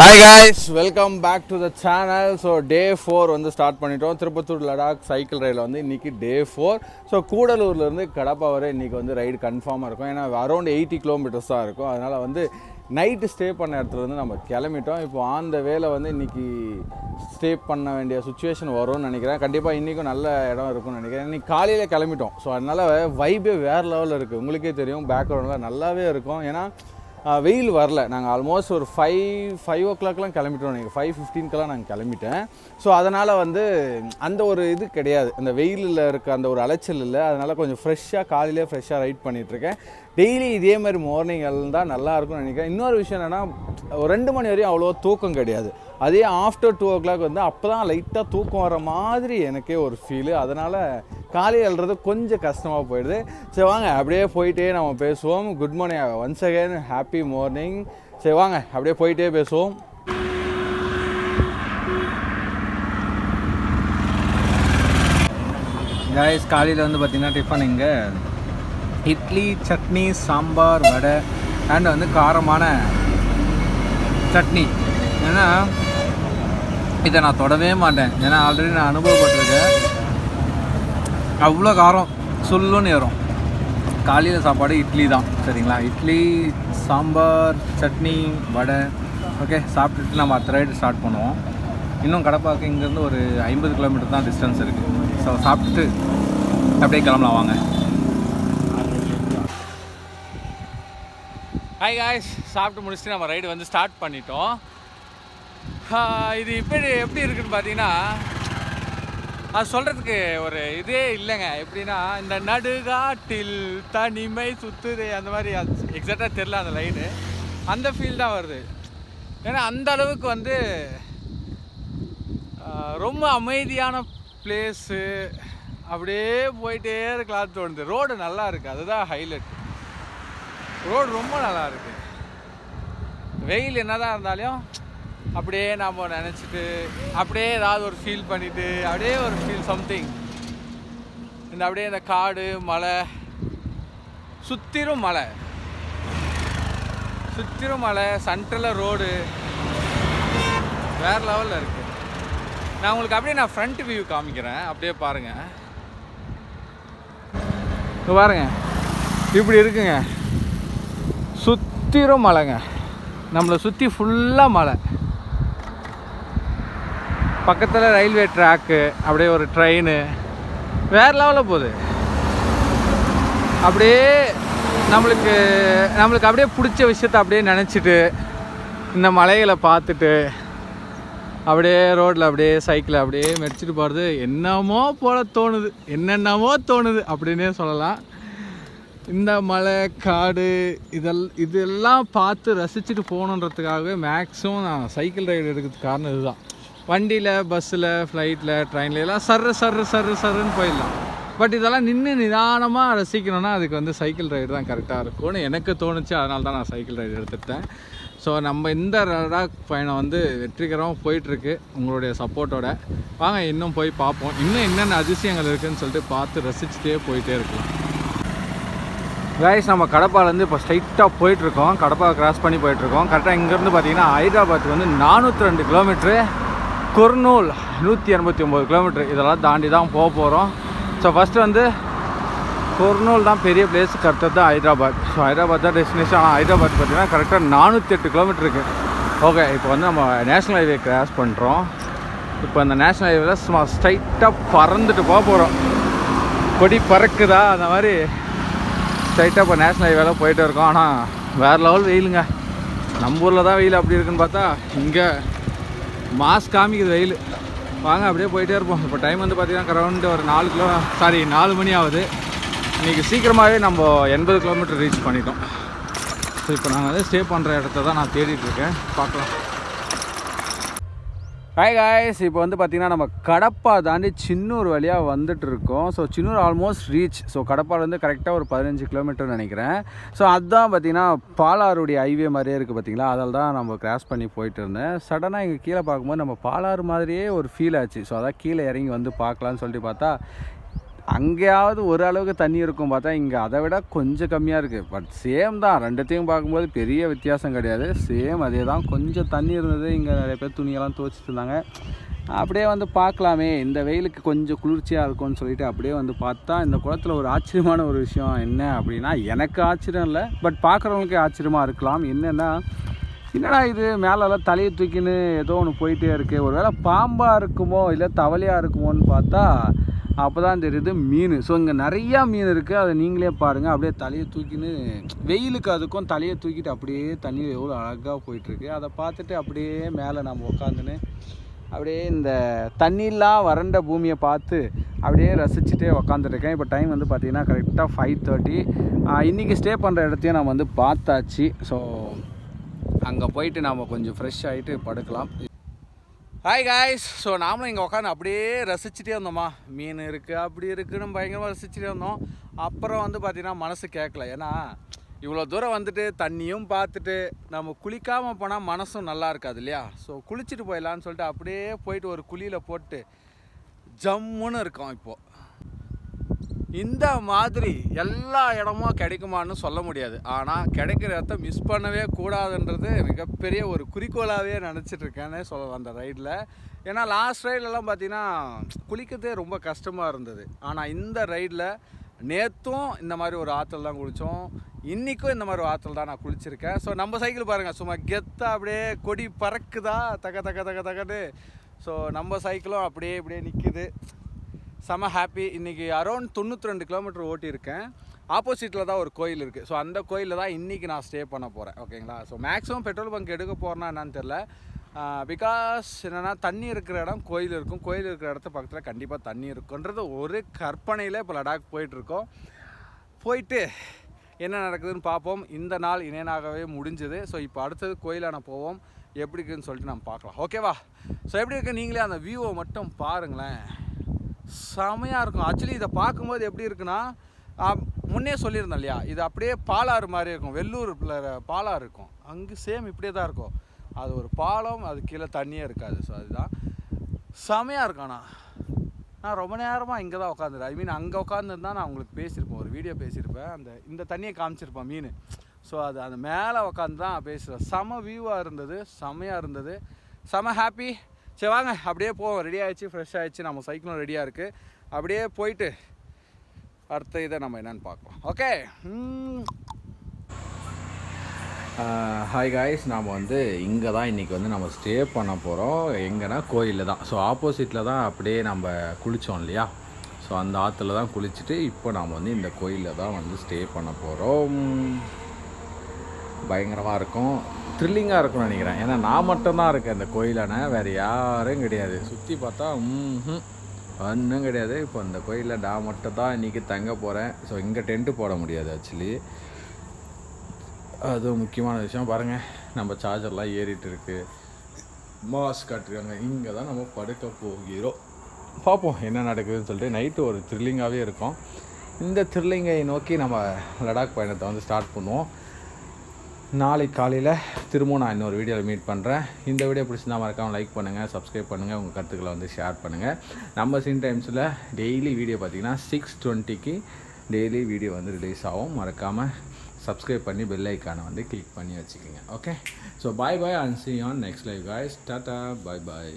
Hi guys welcome back to the channel so day four வந்து start பண்ணிட்டோம். Tirupattur Ladakh cycle ரைடில் வந்து இன்றைக்கி டே ஃபோர் ஸோ கூடலூர்லேருந்து கடப்பா வரை இன்றைக்கி வந்து ரைடு கன்ஃபார்மாக இருக்கும். ஏன்னா அரௌண்ட் எயிட்டி கிலோமீட்டர்ஸ் தான் இருக்கும். அதனால் வந்து நைட்டு ஸ்டே பண்ண இடத்துல இருந்து நம்ம கிளம்பிட்டோம். இப்போ ஆன் த வந்து இன்றைக்கி ஸ்டே பண்ண வேண்டிய சுச்சுவேஷன் வரும்னு நினைக்கிறேன். கண்டிப்பாக இன்றைக்கும் நல்ல இடம் இருக்கும்னு நினைக்கிறேன். இன்றைக்கி காலையில் கிளம்பிட்டோம். ஸோ அதனால் வைபே வேறு லெவலில் இருக்குது உங்களுக்கே தெரியும். பேக்ரவுண்டில் நல்லாவே இருக்கும். ஏன்னா வெயில் வரல. நாங்கள் ஆல்மோஸ்ட் ஒரு ஃபைவ் ஃபைவ் ஓ கிளாக்லாம் கிளம்பிட்டோம். நீங்கள் ஃபைவ் ஃபிஃப்டீன்க்கெலாம் நாங்கள் கிளம்பிட்டேன். ஸோ அதனால் வந்து அந்த ஒரு இது கிடையாது. அந்த வெயிலில் இருக்க அந்த ஒரு அலைச்சல் இல்லை. அதனால் கொஞ்சம் ஃப்ரெஷ்ஷாக காலையிலே ஃப்ரெஷ்ஷாக ரைட் பண்ணிகிட்ருக்கேன் டெய்லி இதே மாதிரி மார்னிங் தான் நல்லா இருக்கும்னு நினைக்கிறேன். இன்னொரு விஷயம் என்னென்னா ஒரு ரெண்டு மணி வரையும் அவ்வளோ தூக்கம் கிடையாது. அதே ஆஃப்டர் டூ ஓ கிளாக் வந்து அப்போ தான் லைட்டாக தூக்கம் வர மாதிரி எனக்கே ஒரு ஃபீலு அதனால் காலையில் எழுறது கொஞ்சம் கஷ்டமாக போயிடுது. சரி வாங்க அப்படியே போயிட்டே நம்ம பேசுவோம். Good morning once again happy morning சரி வாங்க அப்படியே போயிட்டே பேசுவோம். காய்ஸ் காலையில் வந்து பார்த்திங்கன்னா டிஃபன் இங்கே. இட்லி சட்னி சாம்பார் வடை அண்ட் வந்து காரமான சட்னி. ஏன்னா இதை நான் தொடவே மாட்டேன். ஏன்னா ஆல்ரெடி நான் அனுபவப்பட்டிருக்கேன். அவ்வளோ காரம். சொல்லுன்னு ஏறும். காலையில் சாப்பாடு இட்லி தான் சரிங்களா? இட்லி சாம்பார் சட்னி வடை. ஓகே சாப்பிட்டுட்டு நம்ம அடுத்த ரைடு ஸ்டார்ட் பண்ணுவோம். இன்னும் கடப்பாக்கு இங்கேருந்து ஒரு ஐம்பது கிலோமீட்டர் தான் டிஸ்டன்ஸ் இருக்குது ஸோ சாப்பிட்டுட்டு அப்படியே கிளம்பலாம் வாங்க. ஹாய் காய்ஸ் சாப்பிட்டு முடிச்சுட்டு நம்ம ரைடு வந்து ஸ்டார்ட் பண்ணிட்டோம். இது இப்படி எப்படி இருக்குன்னு பார்த்தீங்கன்னா அது சொல்கிறதுக்கு ஒரு இதே இல்லைங்க. எப்படின்னா இந்த நடுகாட்டில் தனிமை சுத்துது அந்த மாதிரி எக்ஸாக்டாக தெரில அந்த லைனு அந்த ஃபீல் தான் வருது. ஏன்னா அந்த அளவுக்கு வந்து ரொம்ப அமைதியான பிளேஸு அப்படியே போயிட்டே இருக்கலாம் தோணுது. ரோடு நல்லா இருக்குது அதுதான் ஹைலைட் ரோடு ரொம்ப நல்லா இருக்குது வெயில் என்னதான் இருந்தாலும் அப்படியே நாம் நினச்சிட்டு அப்படியே ஏதாவது ஒரு ஃபீல் பண்ணிட்டு அப்படியே ஒரு ஃபீல் சம்திங் இந்த அப்படியே இந்த காடு மலை சுத்திரும் மலை. சுத்திரும் மலை சென்ட்ரலில் ரோடு வேற லெவலில் இருக்குது நான் உங்களுக்கு அப்படியே நான் ஃப்ரண்ட் வியூ காமிக்கிறேன். அப்படியே பாருங்கள் இப்போ பாருங்க. இப்படி இருக்குங்க. சுத்திரும் மலைங்க. நம்மளை சுற்றி ஃபுல்லாக மலை. பக்கத்தில் ரயில்வே ட்ராக்கு அப்படியே ஒரு ட்ரெயின். வேறு லெவலில் போகுது. அப்படியே நம்மளுக்கு நம்மளுக்கு அப்படியே பிடிச்ச விஷயத்த அப்படியே நினச்சிட்டு இந்த மலைகளை பார்த்துட்டு அப்படியே ரோட்டில் அப்படியே சைக்கிளை அப்படியே மெரிச்சிட்டு போகிறது என்னமோ போல தோணுது. என்னென்னமோ தோணுது அப்படின்னே சொல்லலாம். இந்த மலை காடு இதெல் இதெல்லாம் பார்த்து ரசிச்சுட்டு போகணுன்றதுக்காகவே மேக்ஸிமம் நான் சைக்கிள் ரைடு எடுக்கிறதுக்கு காரணம் இதுதான். வண்டியில் பஸ்ஸில் ஃப்ளைட்டில் ட்ரெயினில் எல்லாம் சர்ரு சர்ரு சர்ரு சர்ருன்னு போயிடலாம். பட் இதெல்லாம் நின்று நிதானமாக ரசிக்கணும்னா அதுக்கு வந்து சைக்கிள் ரைடு தான் கரெக்டாக இருக்கும்னு எனக்கு தோணுச்சு. அதனால தான் நான் சைக்கிள் ரைடு எடுத்துட்டேன் ஸோ நம்ம இந்த லடாக் பயணம் வந்து வெற்றிகரமாக போயிட்டுருக்கு. உங்களுடைய சப்போர்ட்டோட வாங்க இன்னும் போய் பார்ப்போம். இன்னும் என்னென்ன அதிசயங்கள் இருக்குதுன்னு சொல்லிட்டு பார்த்து ரசிச்சுட்டே போயிட்டே இருக்கலாம். கைஸ் நம்ம கடப்பாலேருந்து இப்போ ஸ்ட்ரைட்டாக போயிட்டுருக்கோம். கடப்பா கிராஸ் பண்ணி போயிட்டுருக்கோம். கரெக்டாக இங்கேருந்து பார்த்தீங்கன்னா ஹைதராபாத் வந்து நானூற்றி ரெண்டு கிலோமீட்ரு குர்னூல் நூற்றி எண்பத்தி ஒம்பது கிலோமீட்டர் இதெல்லாம் தாண்டி தான் போக போகிறோம் ஸோ ஃபஸ்ட்டு வந்து குர்னூல் தான் பெரிய பிளேஸ் கரெக்டாக தான் ஹைதராபாத். ஸோ ஹைதராபாத் தான் டெஸ்டினேஷன் ஆனால் ஹைதராபாத் பார்த்தீங்கன்னா கரெக்டாக நானூற்றி எட்டு கிலோமீட்டர் இருக்குது ஓகே இப்போ வந்து நம்ம நேஷ்னல் ஹைவே கிராஸ் பண்ணுறோம் இப்போ அந்த நேஷ்னல் ஹைவேல சும்மா ஸ்ட்ரைட்டாக பறந்துட்டு போக போகிறோம் கொடி பறக்குதா? அந்த மாதிரி ஸ்ட்ரைட்டாக இப்போ நேஷ்னல் ஹைவேல போயிட்டு இருக்கோம். ஆனால் வேறு லெவல் வெயிலுங்க. நம்ம ஊரில் தான் வெயில் அப்படி இருக்குன்னு பார்த்தா இங்கே மாஸ் காமிக்குது வெயில். வாங்க அப்படியே போயிட்டே இருப்போம். இப்போ டைம் வந்து பார்த்தீங்கன்னா கரௌண்ட் ஒரு நாலு கிலோ சாரி நாலு மணி ஆகுது. இன்றைக்கி சீக்கிரமாகவே நம்ம எண்பது கிலோமீட்டர் ரீச் பண்ணிட்டோம். ஸோ இப்போ நாங்கள் வந்து ஸ்டே பண்ணுற இடத்த தான் நான் தேடிட்டுருக்கேன் பார்க்கலாம். ஹாய் காய்ஸ் இப்போ வந்து பார்த்திங்கன்னா நம்ம கடப்பா தாண்டி சின்னூர் வழியாக வந்துட்டு இருக்கோம் so Chinnur almost reach so கடப்பாலேருந்து கரெக்டாக ஒரு பதினஞ்சு கிலோமீட்டர் நினைக்கிறேன். ஸோ அதுதான் பார்த்திங்கன்னா பாலாறுடைய ஹைவே மாதிரியே இருக்குது பார்த்திங்களா அதில் தான் நம்ம கிராஸ் பண்ணி போயிட்டு இருந்தேன். சடனாக இங்கே கீழே பார்க்கும்போது நம்ம பாலாறு மாதிரியே ஒரு ஃபீல் ஆச்சு. ஸோ அதான் கீழே இறங்கி வந்து பார்க்கலான்னு சொல்லிட்டு பார்த்தா அங்கேயாவது ஒரு அளவுக்கு தண்ணி இருக்கும் பார்த்தா இங்கே அதை விட கொஞ்சம் கம்மியாக இருக்குது பட் சேம் தான். ரெண்டுத்தையும் பார்க்கும்போது பெரிய வித்தியாசம் கிடையாது. சேம் அதே தான். கொஞ்சம் தண்ணி இருந்தது. இங்கே நிறைய பேர் துணியெல்லாம் துவச்சிட்டு இருந்தாங்க. அப்படியே வந்து பார்க்கலாமே. இந்த வெயிலுக்கு கொஞ்சம் குளிர்ச்சியாக இருக்கும்னு சொல்லிட்டு அப்படியே வந்து பார்த்தா இந்த குளத்துல ஒரு ஆச்சரியமான ஒரு விஷயம் என்ன அப்படின்னா எனக்கு ஆச்சரியம் இல்லை. பட் பார்க்குறவங்களுக்கு ஆச்சரியமாக இருக்கலாம். என்னென்னா என்னடா இது? மேலெல்லாம் தலையை தூக்கின்னு ஏதோ ஒன்று போயிட்டே இருக்குது ஒருவேளை பாம்பாக இருக்குமோ இல்லை தவளையாக இருக்குமோன்னு பார்த்தா அப்போ தான் தெரியுது மீன். ஸோ இங்கே நிறையா மீன் இருக்குது அதை நீங்களே பாருங்கள் அப்படியே தலையை தூக்கின்னு வெயிலுக்கு அதுக்கும் தலையை தூக்கிட்டு அப்படியே தண்ணியில் எவ்வளோ அழகாக போயிட்டுருக்கு. அதை பார்த்துட்டு அப்படியே மேலே நம்ம உட்காந்துன்னு அப்படியே இந்த தண்ணிலாம் வறண்ட பூமியை பார்த்து அப்படியே ரசிச்சுட்டே உக்காந்துருக்கேன் இப்போ டைம் வந்து பார்த்திங்கன்னா கரெக்டாக ஃபைவ் தேர்ட்டி இன்றைக்கி ஸ்டே பண்ணுற இடத்தையும் நம்ம வந்து பார்த்தாச்சு. ஸோ அங்கே போயிட்டு நாம் கொஞ்சம் ஃப்ரெஷ் ஆகிட்டு படுக்கலாம். ஹாய் காய்ஸ் ஸோ நாமளும் இங்கே உட்காந்து அப்படியே ரசிச்சுட்டே இருந்தோம்மா. மீன் இருக்குது அப்படி இருக்குன்னு பயங்கரமாக ரசிச்சுட்டே இருந்தோம். அப்புறம் வந்து பார்த்திங்கன்னா மனசு கேட்கல ஏன்னா இவ்வளோ தூரம் வந்துட்டு தண்ணியும் பார்த்துட்டு நம்ம குளிக்காமல் போனால் மனசும் நல்லா இருக்காது இல்லையா? ஸோ குளிச்சுட்டு போயிடலான்னு சொல்லிட்டு அப்படியே போயிட்டு ஒரு குழியில் போட்டு ஜம்முன்னு இருக்கோம் இப்போது இந்த மாதிரி எல்லா இடமும் கிடைக்குமான்னு சொல்ல முடியாது. ஆனால் கிடைக்கிற இடத்த மிஸ் பண்ணவே கூடாதுன்றது மிகப்பெரிய ஒரு குறிக்கோளாகவே நினச்சிட்ருக்கேன்னு சொல்லலாம் அந்த ரைடில் ஏன்னா லாஸ்ட் ரைட்லலாம் பார்த்தீங்கன்னா குளிக்கிறதே ரொம்ப கஷ்டமாக இருந்தது. ஆனால் இந்த ரைடில் நேற்றும் இந்த மாதிரி ஒரு ஆற்றல் தான் குளித்தோம் இன்றைக்கும் இந்த மாதிரி ஒரு ஆற்றல் தான் நான் குளிச்சிருக்கேன். ஸோ நம்ம சைக்கிள் பாருங்கள் சும்மா கெத்தாக அப்படியே கொடி பறக்குதா? தக்க தக்க தக தகன்னு. ஸோ நம்ம சைக்கிளும் அப்படியே இப்படியே நிற்கிது செம ஹாப்பி இன்றைக்கி அரௌண்ட் தொண்ணூற்றி ரெண்டு கிலோமீட்டர் ஓட்டியிருக்கேன். ஆப்போசிட்டில் தான் ஒரு கோயில் இருக்குது ஸோ அந்த கோயிலில் தான் இன்றைக்கி நான் ஸ்டே பண்ண போகிறேன் ஓகேங்களா ஸோ மேக்ஸிமம் பெட்ரோல் பங்க் எடுக்க போகிறேன்னா என்னன்னு தெரில பிகாஸ் என்னென்னா தண்ணி இருக்கிற இடம் கோயில் இருக்கும். கோயில் இருக்கிற இடத்த பக்கத்தில் கண்டிப்பாக தண்ணி இருக்குன்றது ஒரு கற்பனையில் இப்போ லடாக் போயிட்டுருக்கோம். போயிட்டு என்ன நடக்குதுன்னு பார்ப்போம். இந்த நாள் இணையனாகவே முடிஞ்சது. ஸோ இப்போ அடுத்தது கோயிலான போவோம். எப்படி இருக்குன்னு சொல்லிட்டு நம்ம பார்க்கலாம். ஓகேவா ஸோ எப்படி இருக்கு? நீங்களே அந்த வியூவை மட்டும் பாருங்களேன். செமையாக இருக்கும். ஆக்சுவலி இதை பார்க்கும்போது எப்படி இருக்குன்னா முன்னே சொல்லியிருந்தேன் இல்லையா? இது அப்படியே பாலாறு மாதிரி இருக்கும். வெள்ளூர் பாலாறு இருக்கும். அங்கே சேம் இப்படியே தான் இருக்கும். அது ஒரு பாலம் அது கீழே தண்ணியே இருக்காது. ஸோ அதுதான். செமையாக இருக்கும் ஆனால் நான் ரொம்ப நேரமாக இங்கே தான் உட்காந்துருக்கேன் ஐ மீன் அங்கே உட்காந்துருந்தா நான் உங்களுக்கு பேசியிருப்பேன். ஒரு வீடியோ பேசியிருப்பேன். அந்த இந்த தண்ணியை காமிச்சிருப்பேன் மீன். ஸோ அது அந்த மேலே உட்காந்து தான் பேசுகிறேன் செம வியூவாக இருந்தது. செமையாக இருந்தது. செம ஹாப்பி சரி வாங்க. அப்படியே போவோம் ரெடி ஆகிடுச்சு ஃப்ரெஷ் ஆகிடுச்சு நம்ம சைக்கிளும் ரெடியாக இருக்குது அப்படியே போயிட்டு அடுத்த இதை நம்ம என்னன்னு பார்க்கலாம். ஓகே ஹாய் காய்ஸ் நாம் வந்து இங்கே தான் இன்றைக்கி வந்து நம்ம ஸ்டே பண்ண போகிறோம் எங்கன்னா கோயிலில் தான். ஸோ ஆப்போசிட்டில் தான் அப்படியே நம்ம குளித்தோம் இல்லையா? ஸோ அந்த ஆற்றுல தான் குளிச்சுட்டு இப்போ நாம் வந்து இந்த கோயிலில் தான் வந்து ஸ்டே பண்ண போகிறோம் பயங்கரமாக இருக்கும். த்ரில்லிங்காக இருக்கும்னு நினைக்கிறேன். ஏன்னா நான் மட்டும்தான் இருக்கேன் இந்த கோயிலான. வேறு யாரும் கிடையாது. சுற்றி பார்த்தா ம் ஒன்றும் கிடையாது. இப்போ இந்த கோயிலில் நான் மட்டும் தான் இன்றைக்கி தங்க போகிறேன் ஸோ இங்கே டென்ட்டு போட முடியாது ஆக்சுவலி அதுவும் முக்கியமான விஷயம். பாருங்கள் நம்ம சார்ஜர்லாம் ஏறிட்டு இருக்கு. மாஸ் காட்டிருக்காங்க இங்கே தான் நம்ம படுக்க போகிறோம். பார்ப்போம் என்ன நடக்குதுன்னு சொல்லிட்டு. நைட்டு ஒரு த்ரில்லிங்காகவே இருக்கும். இந்த த்ரில்லிங்கை நோக்கி நம்ம லடாக் பயணத்தை வந்து ஸ்டார்ட் பண்ணுவோம். நாளைக்கு காலையில் திரும்பவும் நான் இன்னொரு வீடியோவில் மீட் பண்ணுறேன் இந்த வீடியோ பிடிச்சிருந்தா மறக்காமல் லைக் பண்ணுங்கள் சப்ஸ்கிரைப் பண்ணுங்கள் உங்கள் கருத்துக்களை வந்து ஷேர் பண்ணுங்கள் நம்ம சின் டைம்ஸில் டெய்லி வீடியோ பார்த்தீங்கன்னா சிக்ஸ் டுவெண்ட்டிக்கு டெய்லி வீடியோ வந்து ரிலீஸ் ஆகும். மறக்காமல் சப்ஸ்கிரைப் பண்ணி பெல் ஐக்கானை வந்து கிளிக் பண்ணி வச்சுக்கோங்க. Okay so bye bye and see on next live guys tata bye bye